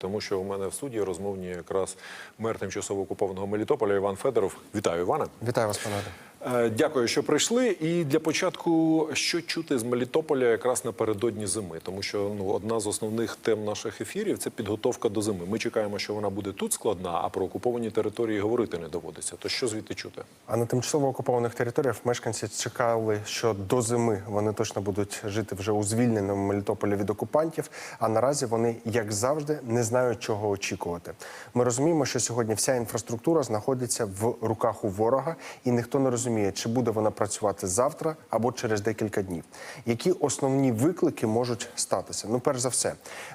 Тому що у мене в студії розмовні якраз мер тимчасово окупованого Мелітополя Іван Федоров. Вітаю, Івана. Вітаю вас, пане. Е, Дякую, що прийшли. І для початку, що чути з Мелітополя якраз напередодні зими, тому що ну одна з основних тем наших ефірів це підготовка до зими. Ми чекаємо, що вона буде тут складна, а про окуповані території говорити не доводиться. То що звідти чути? А на тимчасово окупованих територіях мешканці чекали, що до зими вони точно будуть жити вже у звільненому Мелітополі від окупантів. А наразі вони, як завжди, не знають, чого очікувати. Ми розуміємо, що сьогодні вся інфраструктура знаходиться в руках у ворога, і ніхто не розуміє, чи буде вона працювати завтра або через декілька днів. Які основні виклики можуть статися? Ну, перш за все,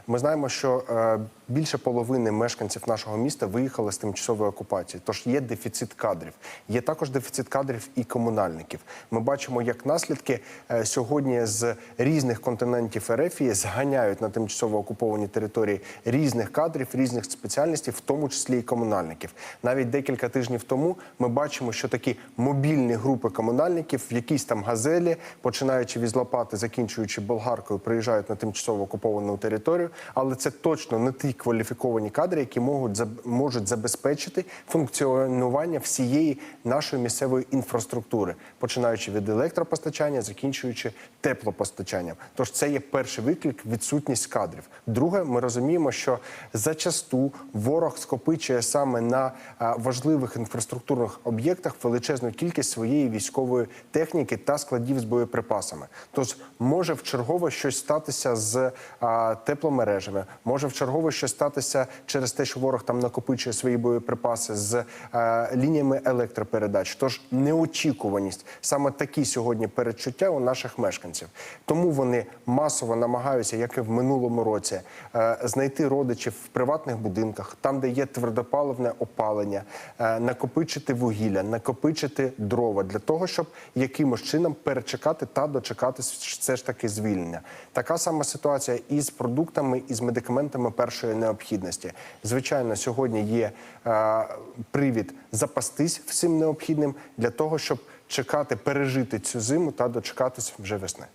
ми знаємо, що е, більше половини мешканців нашого міста виїхали з тимчасової окупації. Тож є дефіцит кадрів. Є також дефіцит кадрів і комунальників. Ми бачимо, як наслідки е, сьогодні з різних континентів Ерефії зганяють на тимчасово окуповані території різних кадрів, різних спеціальностей, в тому числі і комунальників. Навіть декілька тижнів тому ми бачимо, що такі мобільні групи комунальників в якійсь там газелі, починаючи від Лопати, закінчуючи болгаркою, приїжджають на тимчасово окуповану територію. Але це точно не ті кваліфіковані кадри, які можуть можуть забезпечити функціонування всієї нашої місцевої інфраструктури, починаючи від електропостачання, закінчуючи теплопостачанням. Тож це є перший виклик відсутність кадрів. Друге, ми розуміємо, що зачасту ворог скопичує саме на важливих інфраструктурних об'єктах величезну кількість своєї військової техніки та складів з боєприпасами. Тож може в чергове щось статися з а, тепломережами, може в чергове щось статися через те, що ворог там накопичує свої боєприпаси з а, лініями електропередач. Тож неочікуваність саме такі сьогодні передчуття у наших мешканців. Тому вони масово намагаються, як і в минулому році, е, знайти родичів в приватних будинках, там, де є твердопаливне опалення, е, накопичити вугілля, накопичити дрова для того, щоб якимось чином перечекати та дочекатись все ж таки звільнення. Така сама ситуація і з продуктами, і з медикаментами першої необхідності. Звичайно, сьогодні є е, привід запастись всім необхідним для того, щоб чекати, пережити цю зиму та дочекатись вже весни.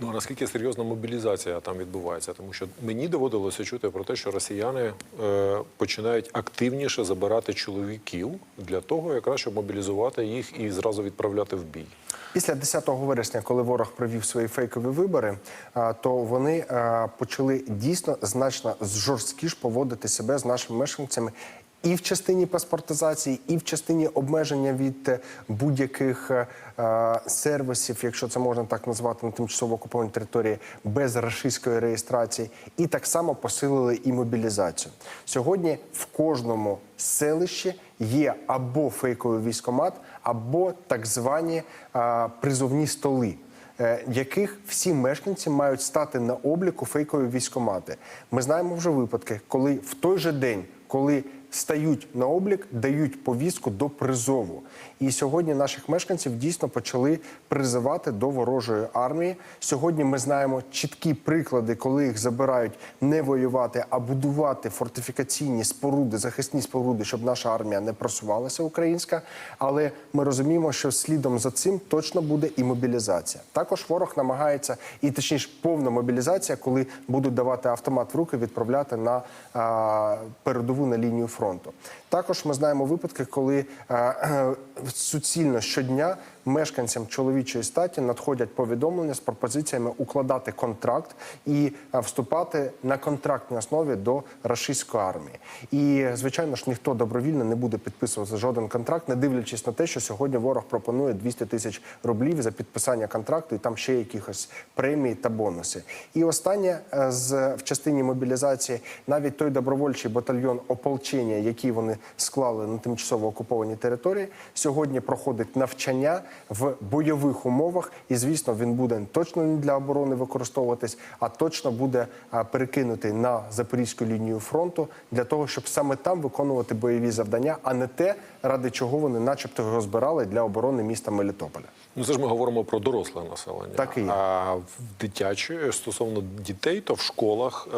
Ну а наскільки серйозна мобілізація там відбувається? Тому що мені доводилося чути про те, що росіяни е, починають активніше забирати чоловіків для того, якраз щоб мобілізувати їх і зразу відправляти в бій. Після 10 вересня, коли ворог провів свої фейкові вибори, то вони почали дійсно значно жорсткіш поводити себе з нашими мешканцями. І в частині паспортизації, і в частині обмеження від е, будь-яких е, е, сервісів, якщо це можна так назвати, на тимчасово окупованій території без рашистської реєстрації, і так само посилили і мобілізацію. Сьогодні в кожному селищі є або фейковий військомат, або так звані е, призовні столи е, яких всі мешканці мають стати на обліку фейкові військомати. Ми знаємо вже випадки, коли в той же день, коли стають на облік, дають повістку до призову. І сьогодні наших мешканців дійсно почали призивати до ворожої армії. Сьогодні ми знаємо чіткі приклади, коли їх забирають не воювати, а будувати фортифікаційні споруди, захисні споруди, щоб наша армія не просувалася українська. Але ми розуміємо, що слідом за цим точно буде і мобілізація. Також ворог намагається, і точніше, повна мобілізація, коли будуть давати автомат в руки, відправляти на а, передову на лінію фронту. conto. Також ми знаємо випадки, коли а, е, суцільно щодня мешканцям чоловічої статі надходять повідомлення з пропозиціями укладати контракт і а, вступати на контрактній основі до рашистської армії. І звичайно ж ніхто добровільно не буде підписувати жоден контракт, не дивлячись на те, що сьогодні ворог пропонує 200 тисяч рублів за підписання контракту і там ще якихось премії та бонуси. І останнє е, з в частині мобілізації навіть той добровольчий батальйон ополчення, який вони склали на тимчасово окуповані території, сьогодні проходить навчання в бойових умовах. І звісно, він буде точно не для оборони використовуватись, а точно буде а, перекинутий на запорізьку лінію фронту для того, щоб саме там виконувати бойові завдання, а не те, ради чого вони, начебто, збирали для оборони міста Мелітополя. Ну це ж ми говоримо про доросле населення. Так і є. А в дитячі стосовно дітей, то в школах е,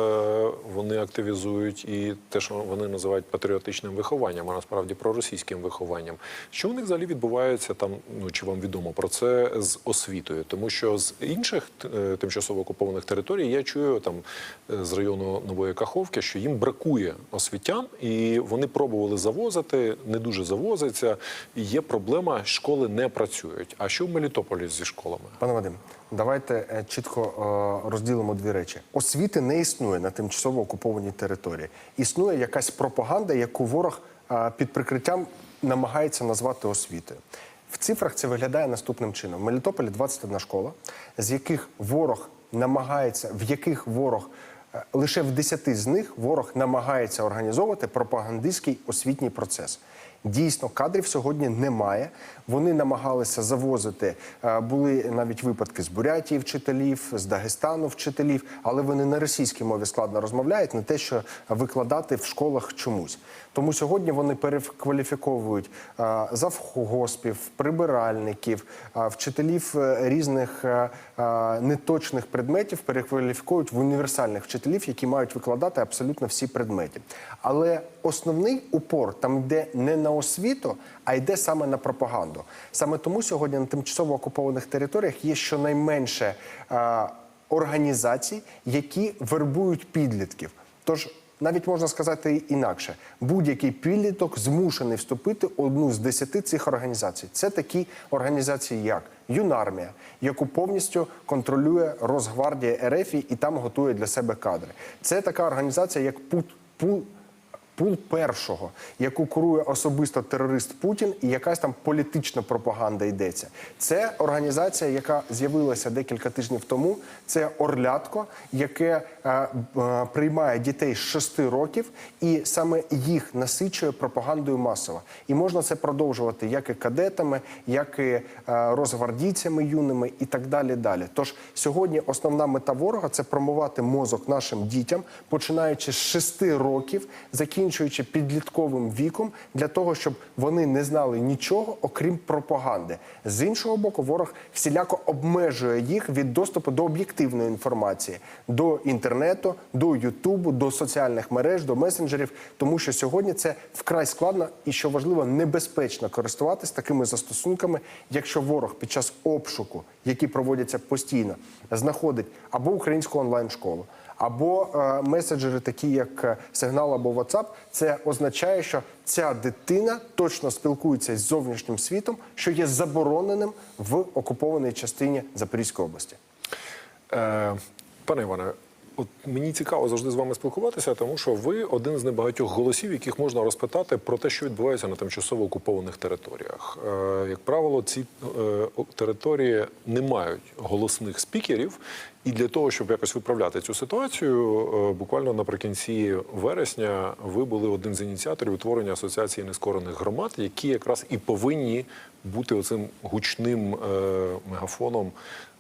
вони активізують і те, що вони називають патріотичним вихованням, а насправді проросійським вихованням. Що у них взагалі відбувається там? Ну чи вам відомо про це з освітою? Тому що з інших е, тимчасово окупованих територій я чую там е, з району Нової Каховки, що їм бракує освітян, і вони пробували завозити, не дуже завозиться. І є проблема, школи не працюють. А що в Мелітополі зі школами? Пане Вадим, давайте е, чітко е, розділимо дві речі. Освіти не існує на тимчасово окупованій території. Існує якась пропаганда, яку ворог е, під прикриттям намагається назвати освітою. В цифрах це виглядає наступним чином: в Мелітополі 21 школа, з яких ворог намагається, в яких ворог лише в 10 з них ворог намагається організовувати пропагандистський освітній процес. Дійсно, кадрів сьогодні немає. Вони намагалися завозити. е, Були навіть випадки з Бурятії вчителів, з Дагестану вчителів, але вони на російській мові складно розмовляють, не те, що викладати в школах чомусь. Тому сьогодні вони перекваліфіковують е, завгоспів, прибиральників, е, вчителів різних неточних предметів, перекваліфіковують в універсальних вчителів, які мають викладати абсолютно всі предмети. Але основний упор там йде не на освіту, а йде саме на пропаганду. Саме тому сьогодні на тимчасово окупованих територіях є щонайменше е, організацій, які вербують підлітків. Тож навіть можна сказати інакше, будь-який підліток змушений вступити в одну з десяти цих організацій. Це такі організації, як Юнармія, яку повністю контролює Росгвардія РФ і там готує для себе кадри. Це така організація, як Пут Пул. Першого, яку курує особисто терорист Путін, і якась там політична пропаганда йдеться. Це організація, яка з'явилася декілька тижнів тому. Це Орлятко, яке е, е, приймає дітей з 6 років, і саме їх насичує пропагандою масово. І можна це продовжувати як і кадетами, як і е, розгвардійцями юними, і так далі. Далі. Тож сьогодні основна мета ворога це промувати мозок нашим дітям, починаючи з 6 років, закінчуючи підлітковим віком, для того, щоб вони не знали нічого, окрім пропаганди. З іншого боку, ворог всіляко обмежує їх від доступу до об'єктивної інформації, до інтернету, до Ютубу, до соціальних мереж, до месенджерів, тому що сьогодні це вкрай складно і що важливо, небезпечно користуватись такими застосунками, якщо ворог під час обшуку, які проводяться постійно, знаходить або українську онлайн-школу. Або е, меседжери, такі як е, Сигнал або WhatsApp, це означає, що ця дитина точно спілкується з зовнішнім світом, що є забороненим в окупованій частині Запорізької області. Е, пане Іване, от мені цікаво завжди з вами спілкуватися, тому що ви один з небагатьох голосів, яких можна розпитати про те, що відбувається на тимчасово окупованих територіях. Е, як правило, ці е, території не мають голосних спікерів. І для того, щоб якось виправляти цю ситуацію, е, буквально наприкінці вересня ви були один з ініціаторів утворення асоціації нескорених громад, які якраз і повинні бути оцим гучним е, мегафоном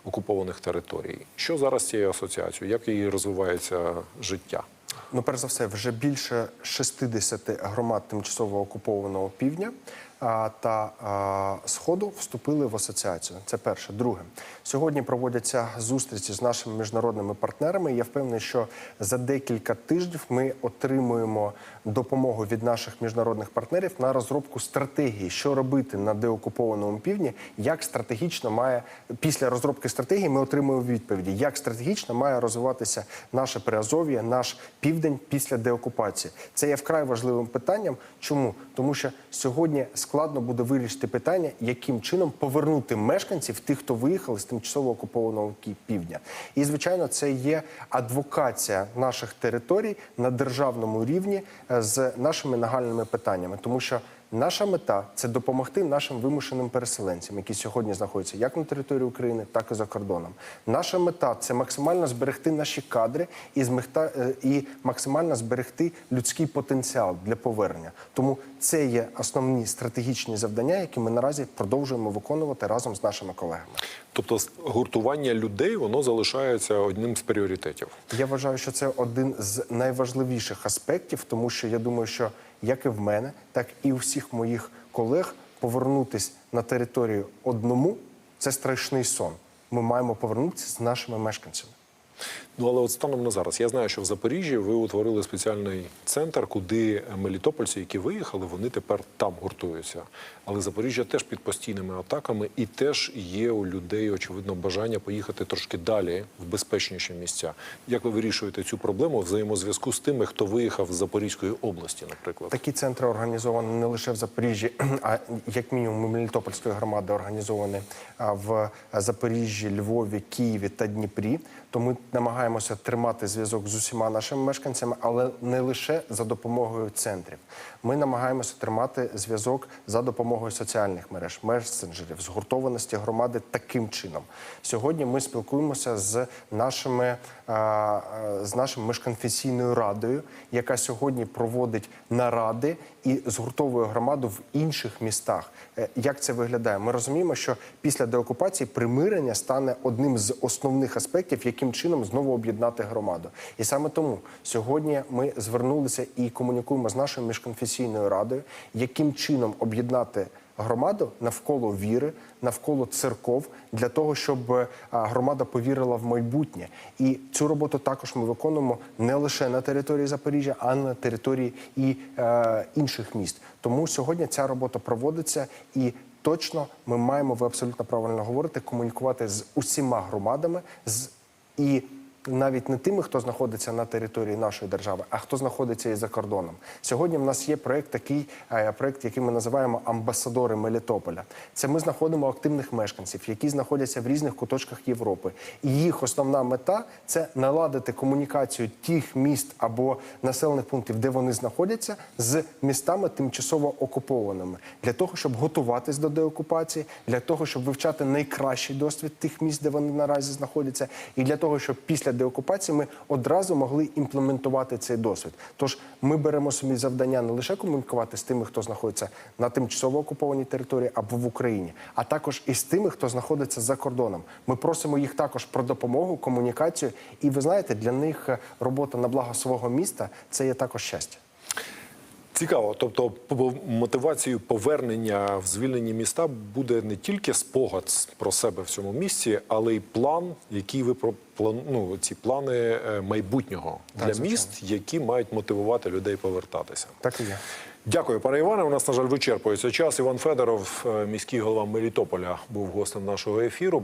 окупованих територій. Що зараз з цією асоціацією? Як її розвивається життя? Ну, перш за все, вже більше 60 громад тимчасово окупованого півдня та сходу вступили в асоціацію. Це перше. Друге, сьогодні проводяться зустрічі з нашими міжнародними партнерами. Я впевнений, що за декілька тижнів ми отримуємо допомогу від наших міжнародних партнерів на розробку стратегії, що робити на деокупованому півдні, як стратегічно має після розробки стратегії. Ми отримуємо відповіді, як стратегічно має розвиватися наше Приазов'я, наш південь після деокупації. Це є вкрай важливим питанням. Чому? Тому що сьогодні складно буде вирішити питання, яким чином повернути мешканців тих, хто виїхали з тимчасово окупованого півдня. І звичайно, це є адвокація наших територій на державному рівні е, з нашими нагальними питаннями, тому що. Наша мета це допомогти нашим вимушеним переселенцям, які сьогодні знаходяться як на території України, так і за кордоном. Наша мета це максимально зберегти наші кадри і змегта е, і максимально зберегти людський потенціал для повернення. Тому це є основні стратегічні завдання, які ми наразі продовжуємо виконувати разом з нашими колегами. Тобто гуртування людей воно залишається одним з пріоритетів. Я вважаю, що це один з найважливіших аспектів, тому що я думаю, що як і в мене, так і у всіх моїх колег повернутись на територію одному це страшний сон. Ми маємо повернутися з нашими мешканцями. Ну але от станом на зараз я знаю, що в Запоріжжі ви утворили спеціальний центр, куди мелітопольці, які виїхали, вони тепер там гуртуються. Але Запоріжжя теж під постійними атаками, і теж є у людей очевидно бажання поїхати трошки далі в безпечніші місця. Як ви вирішуєте цю проблему взаємозв'язку з тими, хто виїхав з Запорізької області, наприклад? Такі центри організовані не лише в Запоріжжі, а як мінімум Мелітопольської громади організовані в Запоріжжі, Львові, Києві та Дніпрі. То ми намагаємося тримати зв'язок з усіма нашими мешканцями, але не лише за допомогою центрів. Ми намагаємося тримати зв'язок за допомогою соціальних мереж, месенджерів, згуртованості громади таким чином. Сьогодні ми спілкуємося з нашими а, з нашою міжконфесійною радою, яка сьогодні проводить наради і згуртовує громаду в інших містах. Е, Як це виглядає? Ми розуміємо, що після деокупації примирення стане одним з основних аспектів, яким чином знову об'єднати громаду. І саме тому сьогодні ми звернулися і комунікуємо з нашою міжконфесійною радою, яким чином об'єднати громаду навколо віри, навколо церков для того, щоб е, громада повірила в майбутнє. І цю роботу також ми виконуємо не лише на території Запоріжжя, а на території і е, інших міст. Тому сьогодні ця робота проводиться і. Точно ми маємо, ви абсолютно правильно говорите, комунікувати з усіма громадами з і навіть не тими, хто знаходиться на території нашої держави, а хто знаходиться і за кордоном. Сьогодні в нас є проект такий е, проект, який ми називаємо амбасадори Мелітополя. Це ми знаходимо активних мешканців, які знаходяться в різних куточках Європи. І їх основна мета це наладити комунікацію тих міст або населених пунктів, де вони знаходяться, з містами тимчасово окупованими, для того, щоб готуватись до деокупації, для того, щоб вивчати найкращий досвід тих міст, де вони наразі знаходяться, і для того, щоб після деокупації ми одразу могли імплементувати цей досвід. Тож ми беремо собі завдання не лише комунікувати з тими, хто знаходиться на тимчасово окупованій території або в Україні, а також і з тими, хто знаходиться за кордоном. Ми просимо їх також про допомогу, комунікацію. І ви знаєте, для них е, робота на благо свого міста це є також щастя. Цікаво, тобто мотивацією повернення в звільнені міста буде не тільки спогад про себе в цьому місці, але й план, який ви про план- ну, ці плани е, майбутнього для звичайно. міст, які мають мотивувати людей повертатися. Так і є. Дякую, пане Іване. У нас на жаль вичерпується час. Іван Федоров, е, міський голова Мелітополя, був гостем нашого ефіру.